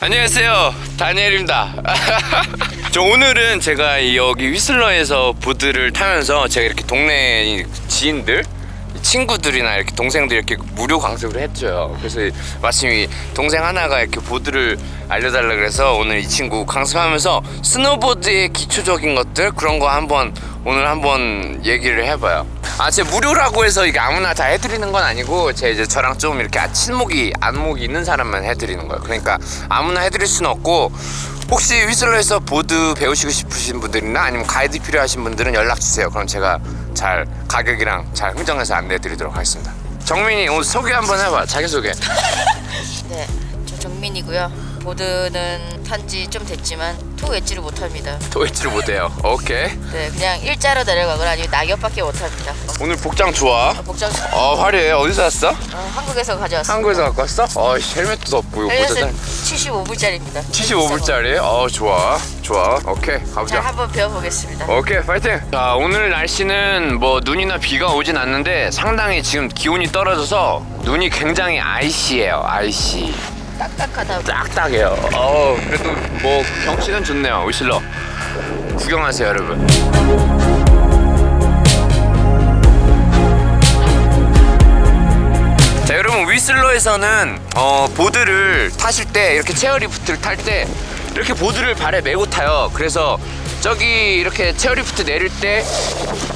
안녕하세요. 다니엘입니다. 저 오늘은 제가 이 여기 휘슬러에서 보드를 타면서 제가 이렇게 동네 이 지인들 친구들이나 이렇게 동생들 이렇게 무료 강습을 했죠. 그래서 마침 이 동생 하나가 이렇게 보드를 알려달라 그래서 오늘 이 친구 강습하면서 스노보드의 기초적인 것들 그런 거 한번 오늘 한번 얘기를 해봐요 아, 제 무료라고 해서 이게 아무나 다 해드리는 건 아니고 제 이제 저랑 좀 이렇게 아, 친목이 안목이 있는 사람만 해드리는 거예요. 그러니까 아무나 해드릴 수는 없고 혹시 휘슬러에서 보드 배우시고 싶으신 분들이나 아니면 가이드 필요하신 분들은 연락 주세요. 그럼 제가 잘 가격이랑 잘 흥정해서 안내해드리도록 하겠습니다. 정민이 오늘 소개 한번 해봐. 자기 소개. 네, 저 정민이고요. 보드는 탄 지 좀 됐지만 투 웨지를 못합니다. 도입지를 못해요. 오케이. 네, 그냥 일자로 내려가거나 아니면 낙엽밖에 못합니다. 오늘 복장 좋아. 복장 어 화려해. 어디서 왔어? 어, 한국에서 가져왔습니다. 한국에서 갖고 왔어? 어 헬멧도 이거 모자 헬멧은 75불짜리입니다. 75불짜리? 어 좋아 좋아 오케이 자, 가보자 한번 배워보겠습니다. 오케이 파이팅 자 오늘 날씨는 뭐 눈이나 비가 오진 않는데 상당히 지금 기온이 떨어져서 눈이 굉장히 아이시해요 아이시 딱딱하다. 딱딱해요. 어 그래도 뭐 경치는 좋네요. 위슬러. 구경하세요 여러분. 자 여러분 위슬러에서는 어, 보드를 타실 때 이렇게 체어리프트를 탈 때 이렇게 보드를 발에 메고 타요. 그래서 저기 이렇게 체어리프트 내릴 때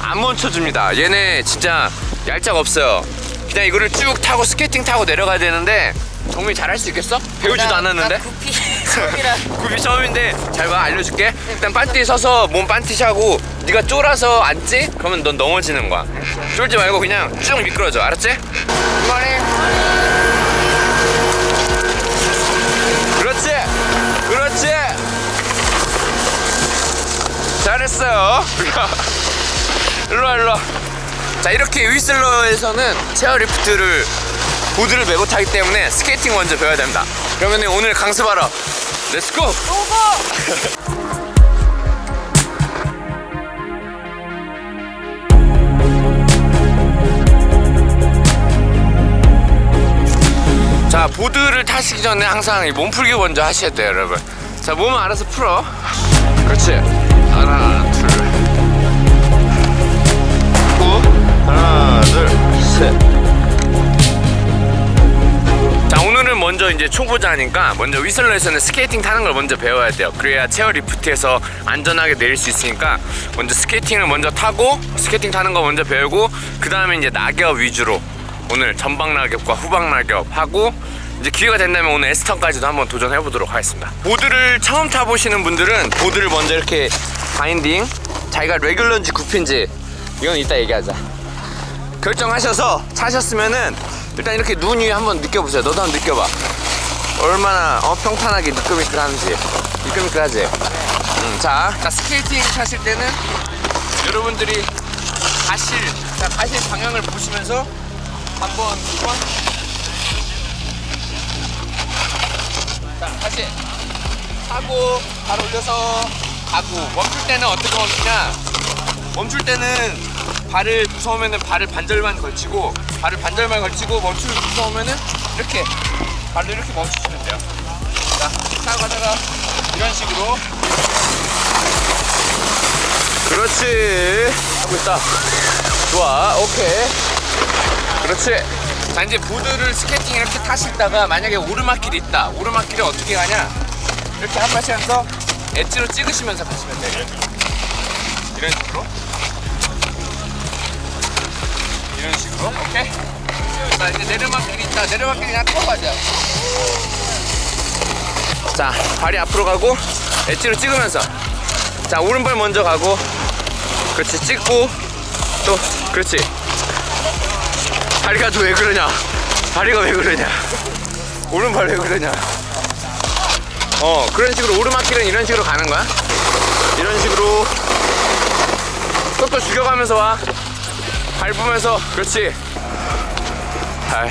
안 멈춰줍니다. 얘네 진짜 얄짝 없어요. 그냥 이거를 쭉 타고 스케이팅 타고 내려가야 되는데 정민이 잘할 수 있겠어? 배우지도 나- 않았는데? 나 구피 처음이라. 굽이 처음인데 잘 봐 알려줄게. 일단 반티 서서 몸 반티샤고 네가 쫄아서 앉지? 그러면 넌 넘어지는 거야. 쫄지 말고 그냥 쭉 미끄러져. 알았지? 그렇지? 그렇지? 잘했어요. 일로와 일로와. 자 이렇게 휘슬러에서는 체어리프트를 보드를 메고 타기 때문에 스케이팅 먼저 배워야 됩니다. 그러면 오늘 강습하러 렛츠고 오버! 자 보드를 타시기 전에 항상 이 몸풀기 먼저 하셔야 돼요 여러분. 자 몸은 알아서 풀어. 그렇지. 하나 둘 후 하나 둘셋 먼저 이제 초보자니까 먼저 위슬러에서는 스케이팅 타는 걸 먼저 배워야 돼요 그래야 체어 리프트에서 안전하게 내릴 수 있으니까 먼저 스케이팅을 먼저 타고 스케이팅 타는 거 먼저 배우고 그 다음에 이제 낙엽 위주로 오늘 전방 낙엽과 후방 낙엽 하고 이제 기회가 된다면 오늘 에스턴까지도 한번 도전해 보도록 하겠습니다. 보드를 처음 타보시는 분들은 보드를 먼저 이렇게 바인딩 자기가 레귤러인지 구피인지 이건 이따 얘기하자. 결정하셔서 차셨으면은 일단 이렇게 눈 위에 한번 느껴보세요. 너도 한번 느껴봐. 얼마나 어, 평탄하게 미끌미끌하는지 미끌미끌하지. 음, 자, 자 스케이팅 타실 때는 여러분들이 가실 자 가실 방향을 보시면서 한번 두번 자 다시 하고 발 올려서 가고 멈출 때는 어떻게 멈추냐 멈출 때는 발을 무서우면은 발을 반절만 걸치고 발을 반절만 걸치고 멈추기 무서우면은 이렇게 발을 이렇게 멈추시면 돼요 자 타고 가다가 이런 식으로 그렇지 하고 있다 좋아 오케이 그렇지. 자 이제 보드를 스케이팅 이렇게 타시다가 만약에 오르막길이 있다. 오르막길을 어떻게 가냐? 이렇게 한 발씩 해서 엣지로 찍으시면서 가시면 돼요. 이런 식으로. 이런 식으로. 오케이. 자 이제 내리막길이 있다. 내리막길 그냥 타고 가자. 자 발이 앞으로 가고 엣지로 찍으면서. 자 오른발 먼저 가고. 그렇지 찍고 또 그렇지. 다리가 또 왜 그러냐? 다리가 왜 그러냐? 오른발 왜 그러냐? 어 그런 식으로 오르막길은 이런 식으로 가는 거야? 이런 식으로 또 죽여가면서 와 밟으면서 그렇지 잘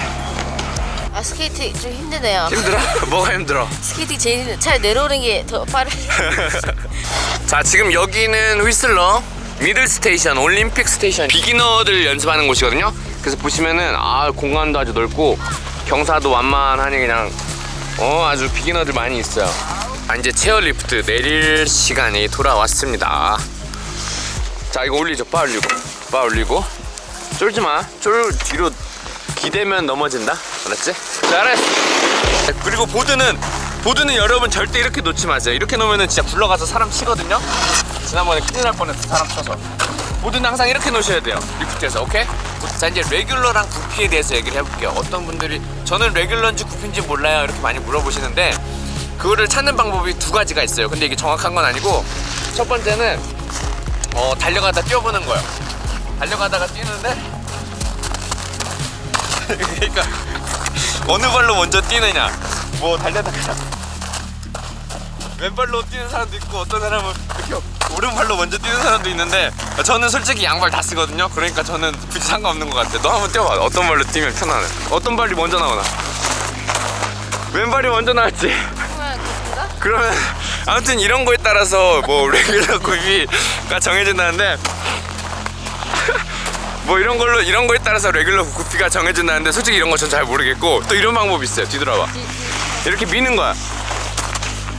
아, 스케이트 좀 힘드네요. 힘들어? 뭐가 힘들어? 스케이팅 제일 힘들. 차라리 내려오는 게 더 빠르. 자 지금 여기는 휘슬러 미들 스테이션 올림픽 스테이션 비기너들 연습하는 곳이거든요 그래서 보시면은 아 공간도 아주 넓고 경사도 완만하니 그냥 어 아주 비기너들 많이 있어요 아 이제 체어리프트 내릴 시간이 돌아왔습니다 자 이거 올리죠 바 올리고 바 올리고 쫄지 마 쫄 뒤로 기대면 넘어진다. 알았지? 잘했어. 자, 그리고 보드는 보드는 여러분 절대 이렇게 놓지 마세요. 이렇게 놓으면 진짜 굴러가서 사람 치거든요? 지난번에 큰일 날 뻔했어 사람 쳐서. 보드는 항상 이렇게 놓으셔야 돼요 리프트에서 오케이? 자 이제 레귤러랑 구피에 대해서 얘기를 해볼게요. 어떤 분들이 저는 레귤러인지 구피인지 몰라요. 이렇게 많이 물어보시는데 그거를 찾는 방법이 두 가지가 있어요. 근데 이게 정확한 건 아니고 첫 번째는 어, 달려가다 뛰어보는 거예요 달려가다가 뛰는데? 그러니까 어느 발로 먼저 뛰느냐? 뭐 달려다가 왼발로 뛰는 사람도 있고 어떤 사람은 이렇게 오른발로 먼저 뛰는 사람도 있는데 저는 솔직히 양발 다 쓰거든요. 그러니까 저는 굳이 상관없는 것 같아 너 한번 뛰어봐. 어떤 발로 뛰면 편하네 어떤 발이 먼저 나오나? 왼발이 먼저 나왔지. 그러면 아무튼 이런 거에 따라서 뭐 레귤러 구비가 정해진다는데 뭐 이런 걸로 이런 거에 따라서 레귤러 구피가 정해진다는데 솔직히 이런 거 전 잘 모르겠고 또 이런 방법이 있어요. 뒤돌아봐. 이렇게 미는 거야.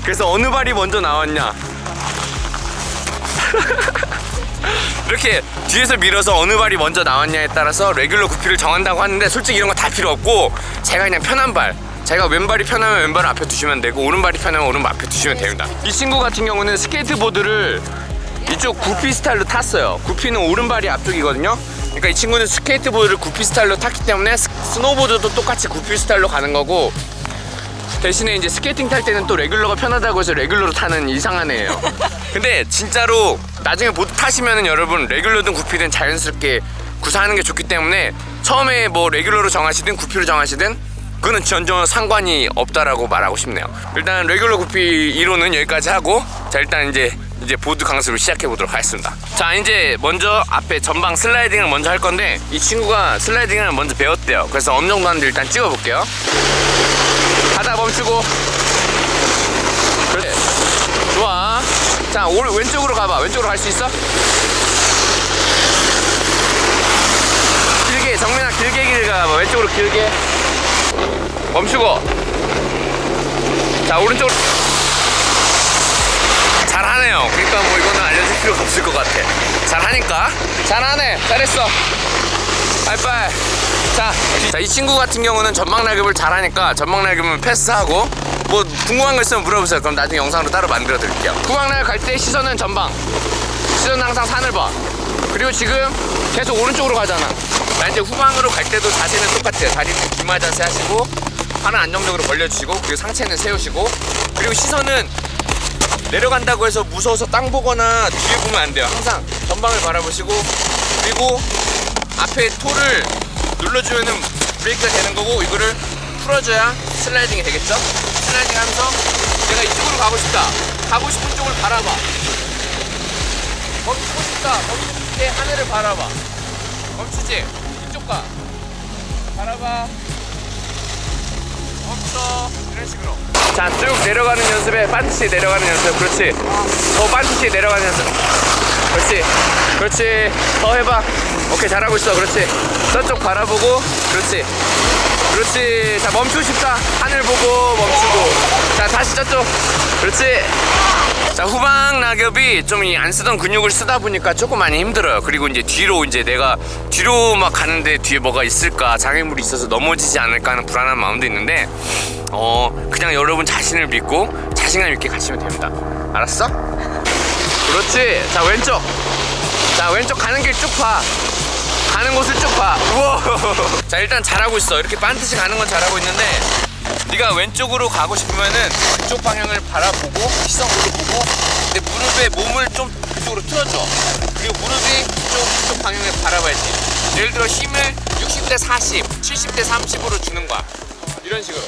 그래서 어느 발이 먼저 나왔냐? 이렇게 뒤에서 밀어서 어느 발이 먼저 나왔냐에 따라서 레귤러 구피를 정한다고 하는데 솔직히 이런 거 다 필요 없고 제가 그냥 편한 발. 자기가 왼발이 편하면 왼발을 앞에 두시면 되고 오른발이 편하면 오른발 앞에 두시면 됩니다. 이 친구 같은 경우는 스케이트보드를 이쪽 구피 스타일로 탔어요. 구피는 오른발이 앞쪽이거든요 그러니까 이 친구는 스케이트보드를 구피 스타일로 탔기 때문에 스- 스노보드도 똑같이 구피 스타일로 가는 거고 대신에 이제 스케이팅 탈 때는 또 레귤러가 편하다고 해서 레귤러로 타는 이상한 애예요. 근데 진짜로 나중에 보드 타시면은 여러분 레귤러든 구피든 자연스럽게 구사하는 게 좋기 때문에 처음에 뭐 레귤러로 정하시든 구피로 정하시든 그거는 전혀 상관이 없다라고 말하고 싶네요. 일단 레귤러 구피 1호는 여기까지 하고 자 일단 이제 이제 보드 강습을 시작해 보도록 하겠습니다. 자 이제 먼저 앞에 전방 슬라이딩을 먼저 할 건데 이 친구가 슬라이딩을 먼저 배웠대요. 그래서 어느 정도 하는지 일단 찍어 볼게요. 가다 멈추고 그래 좋아 자 오른 왼쪽으로 가봐 왼쪽으로 갈 수 있어? 길게 정민아 길게 길게 가봐 왼쪽으로 길게 멈추고 자 오른쪽으로 잘하네요 그러니까 뭐 이거는 알려줄 필요가 없을 것 같아 잘하니까 잘하네 잘했어 빨빨 자, 자, 이 친구 같은 경우는 전방 날급을 잘하니까 전방 날급은 패스하고 뭐 궁금한 거 있으면 물어보세요. 그럼 나중에 영상으로 따로 만들어 드릴게요. 후방 날갈 때 시선은 전방. 시선은 항상 산을 봐. 그리고 지금 계속 오른쪽으로 가잖아. 나 이제 후방으로 갈 때도 자세는 똑같아요. 다리는 기마 자세 하시고 팔은 안정적으로 벌려주시고 그리고 상체는 세우시고 그리고 시선은 내려간다고 해서 무서워서 땅 보거나 뒤에 보면 안 돼요. 항상 전방을 바라보시고 그리고 앞에 토를 눌러주면은 브레이크가 되는 거고 이거를 풀어줘야 슬라이딩이 되겠죠? 슬라이딩 하면서 내가 이쪽으로 가고 싶다. 가고 싶은 쪽을 바라봐. 멈추고 싶다. 멈추고 싶게 하늘을 바라봐. 멈추지? 이쪽 가. 바라봐. 멈춰. 이런 식으로. 자, 쭉 내려가는 연습에 반드시 내려가는 연습. 그렇지. 더 반드시 내려가는 연습. 그렇지. 그렇지. 더 해봐. 오케이, 잘하고 있어. 그렇지. 저쪽 바라보고. 그렇지. 그렇지. 자, 멈추고 싶다. 하늘 보고 멈추고. 자, 다시 저쪽. 그렇지. 자, 후방 낙엽이 좀이안 쓰던 근육을 쓰다 보니까 조금 많이 힘들어요. 그리고 이제 뒤로 이제 내가 뒤로 막 가는데 뒤에 뭐가 있을까, 장애물이 있어서 넘어지지 않을까 하는 불안한 마음도 있는데, 어, 그냥 여러분 자신을 믿고 자신감 있게 가시면 됩니다. 알았어? 그렇지. 자, 왼쪽. 자, 왼쪽 가는 길 쭉 봐. 가는 곳을 쭉 봐. 우와. 자, 일단 잘하고 있어. 이렇게 반드시 가는 건 잘하고 있는데, 네가 왼쪽으로 가고 싶으면은 그쪽 방향을 바라보고 시선으로 보고 근데 무릎에 몸을 좀 그쪽으로 틀어줘 그리고 무릎이 좀 그쪽 방향을 바라봐야지 예를 들어 힘을 60대 40, 70대 30으로 주는 거야 이런 식으로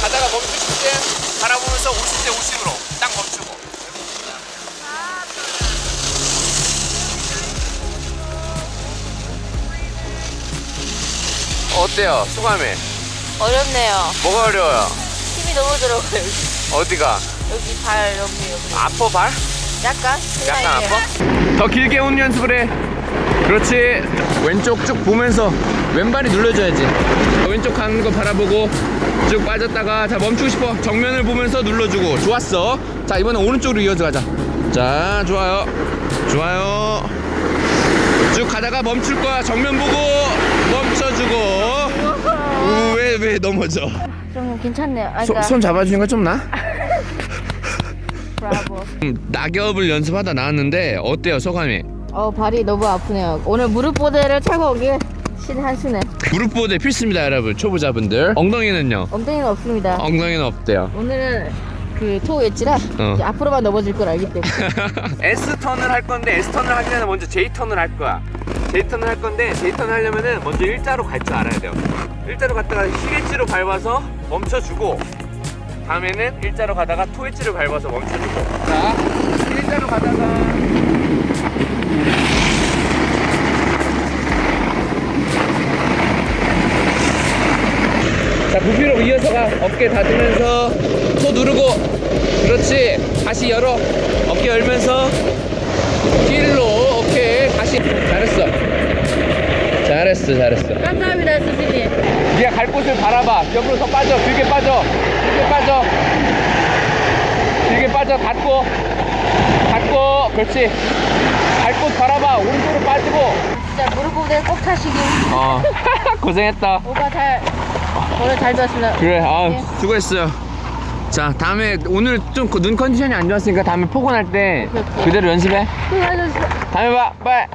가다가 멈추실 때 바라보면서 50대 50으로 딱 멈추고 어때요 소감이? 어렵네요. 뭐가 어려워요? 힘이 너무 들어가요. 여기. 어디가? 여기 발 여기 여기. 아파 발? 약간 약간 사이에. 아파? 더 길게 오는 연습을 해. 그렇지 왼쪽 쭉 보면서 왼발이 눌러줘야지 왼쪽 가는 거 바라보고 쭉 빠졌다가 자 멈추고 싶어 정면을 보면서 눌러주고 좋았어 자 이번엔 오른쪽으로 이어서 가자 자 좋아요 좋아요 쭉 가다가 멈출 거야 정면 보고 왜왜 넘어져 좀 괜찮네요. 아, 손, 그러니까 손 잡아주니까 좀 나? 브라보. 음, 낙엽을 연습하다 나왔는데 어때요 소감이? 어 발이 너무 아프네요. 오늘 무릎 보드를 차고 오길 신한 수네. 무릎 보호대 필수입니다 여러분 초보자분들 엉덩이는요? 엉덩이는 없습니다. 엉덩이는 없대요 오늘은 그토 웨지라 어. 이제 앞으로만 넘어질 걸 알기 때문에. S 턴을 할 건데 S 턴을 하기 전에 먼저 J 턴을 할 거야. J 턴을 할 건데 J 턴을 하려면은 먼저 일자로 갈 줄 알아야 돼요. 일자로 갔다가 시계지로 밟아서 멈춰주고 다음에는 일자로 가다가 토웨지로 밟아서 멈춰주고. 자, 일자로 가다가 자 부피로 이어서 가 어깨 닫으면서 토 누르고 그렇지 다시 열어 어깨 열면서 힐로 오케이 다시 잘했어 잘했어 잘했어. 감사합니다 스승님. 네가 갈 곳을 바라봐. 옆으로 더 빠져. 길게 빠져. 길게 빠져. 길게 빠져. 닫고. 닫고. 그렇지. 갈 곳 바라봐. 오른쪽으로 빠지고. 진짜 무릎 보드 꼭 타시길. 어. 고생했다. 오빠 잘 오늘 잘 배웠습니다. 그래. 아 예. 수고했어요. 자 다음에 오늘 좀 눈 컨디션이 안 좋았으니까 다음에 포근할 때. 그대로 연습해. 수고하셨습니다. 다음에 봐. 빠이